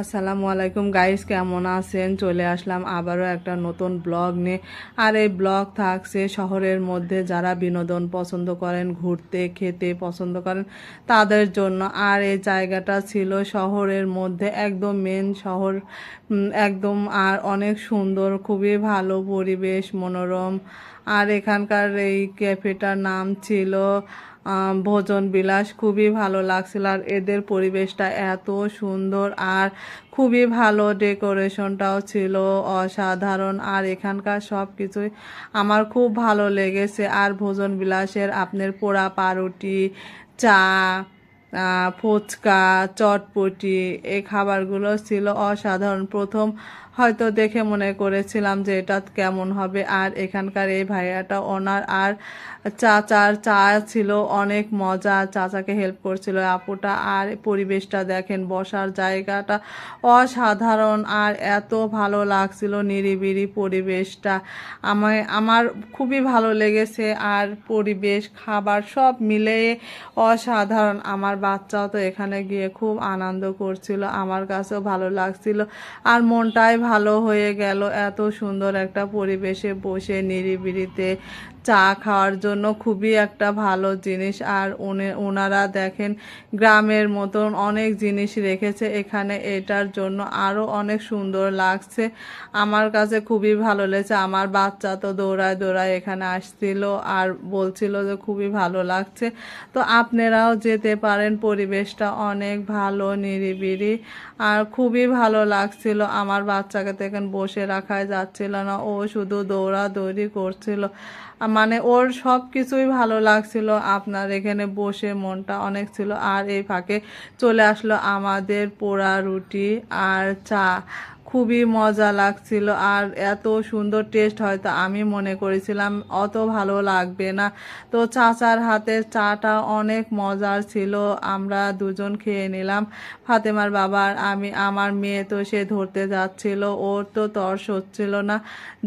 আসসালামু আলাইকুম গাইস কেমন আছেন? চলে আসলাম আবারও একটা নতুন ব্লগ নিয়ে। আর এই ব্লগ থাকছে শহরের মধ্যে যারা বিনোদন পছন্দ করেন, ঘুরতে, খেতে পছন্দ করেন, তাদের জন্য। আর এই জায়গাটা ছিল শহরের মধ্যে একদম মেন শহর একদম আর অনেক সুন্দর, খুবই ভালো পরিবেশ, মনোরম। আর এখানকার এই ক্যাফেটার নাম ছিল ভোজন বিলাস খুবই ভালো লাগছিল আর এদের পরিবেশটা এত সুন্দর আর খুবই ভালো ডেকোরেশনটাও ছিল অসাধারণ আর এখানকার সব কিছুই আমার খুব ভালো লেগেছে আর ভোজন বিলাসের আপনার পোড়া পাউরুটি, চা ফুচকা, চটপটি, এই খাবারগুলো ছিল অসাধারণ। প্রথম হয়তো দেখে মনে করেছিলাম যে এটা কেমন হবে। আর এখানকার এই ভাইয়াটা, ওনার আর চাচার চা ছিল অনেক মজা। চাচাকে হেল্প করছিল আপুটা। আর পরিবেশটা দেখেন, বসার জায়গাটা অসাধারণ। আর এত ভালো লাগছিল নিরিবিলি পরিবেশটা। আমায়, আমার খুবই ভালো লেগেছে। আর পরিবেশ, খাবার সব মিলিয়ে অসাধারণ। আমার বাচ্চাও তো এখানে গিয়ে খুব আনন্দ করছিল, আমার কাছেও ভালো লাগছিল। আর মনটাই ভালো হয়ে গেল, এত সুন্দর একটা পরিবেশে বসে নিরিবিলিতে চা খাওয়ার জন্য খুবই একটা ভালো জিনিস। আর ওনারা দেখেন গ্রামের মতন অনেক জিনিস রেখেছে এখানে এটার জন্য আরও অনেক সুন্দর লাগছে। আমার কাছে খুবই ভালো লেগেছে, আমার বাচ্চা তো দৌড়ায় দৌড়ায় এখানে আসছিল আর বলছিল যে খুবই ভালো লাগছে। তো আপনারাও যেতে পারেন পরিবেশটা অনেক ভালো নিরিবিড়ি আর খুবই ভালো লাগছিল। আমার বাচ্চাকে তো এখানে বসে রাখাই যাচ্ছিল না, ও শুধু দৌড়াদৌড়ি করছিল। মানে ওর সব কিছুই ভালো লাগছিল। আপনার এখানে বসে মনটা অনেক ছিল। আর এই ফাঁকে চলে আসলো আমাদের পোড়া রুটি আর চা। খুবই মজা লাগছিল আর এত সুন্দর টেস্ট হয়তো আমি মনে করেছিলাম অত ভালো লাগবে না। তো চাচার হাতের চাটা অনেক মজার ছিল, আমরা দুজন খেয়ে নিলাম। ফাতেমার বাবার আমি, আমার মেয়ে তো সে ধরতে যাচ্ছিল, ওর তো তর্স হচ্ছিল না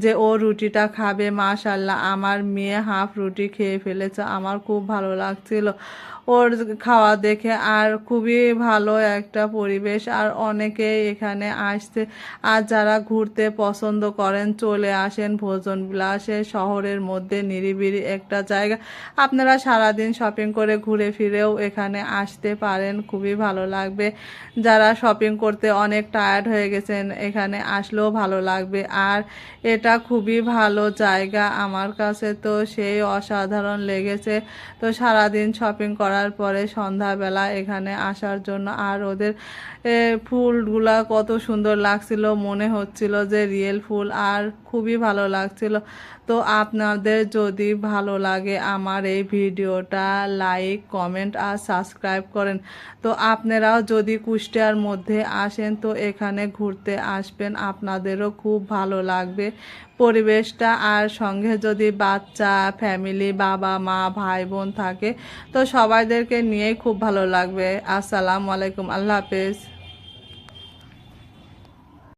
যে ও রুটিটা খাবে মাশাল্লাহ আমার মেয়ে হাফ রুটি খেয়ে ফেলেছে, আমার খুব ভালো লাগছিল ওর খাওয়া দেখে। আর খুবই ভালো একটা পরিবেশ, আর অনেকে এখানে আসছে আর যারা ঘুরতে পছন্দ করেন, চলে আসেন ভোজন বিলাসে শহরের মধ্যে নিরিবিলি একটা জায়গা। আপনারা সারাদিন শপিং করে ঘুরে ফিরেও এখানে আসতে পারেন, খুবই ভালো লাগবে। যারা শপিং করতে অনেক টায়ার্ড হয়ে গেছেন, এখানে আসলেও ভালো লাগবে। আর এটা খুবই ভালো জায়গা আমার কাছে তো সেই অসাধারণ লেগেছে। তো সারাদিন শপিং করার পরে সন্ধ্যাবেলা এখানে আসার জন্য আর ওদের ফুলগুলা কত সুন্দর লাগছিল, মনে হচ্ছিল যে রিয়েল ফুল আর খুবই ভালো লাগছিল। তো আপনাদের যদি ভালো লাগে আমার এই ভিডিওটা, লাইক, কমেন্ট আর সাবস্ক্রাইব করেন। তো আপনারাও যদি কুষ্টিয়ার মধ্যে আসেন, তো এখানে ঘুরতে আসবেন, আপনাদেরও খুব ভালো লাগবে। পরিবেশটা আর সঙ্গে যদি বাচ্চা ফ্যামিলি বাবা, মা, ভাই, বোন থাকে, তো সবাইদেরকে নিয়েই খুব ভালো লাগবে। আসসালামু আলাইকুম, আল্লাহ হাফেজ।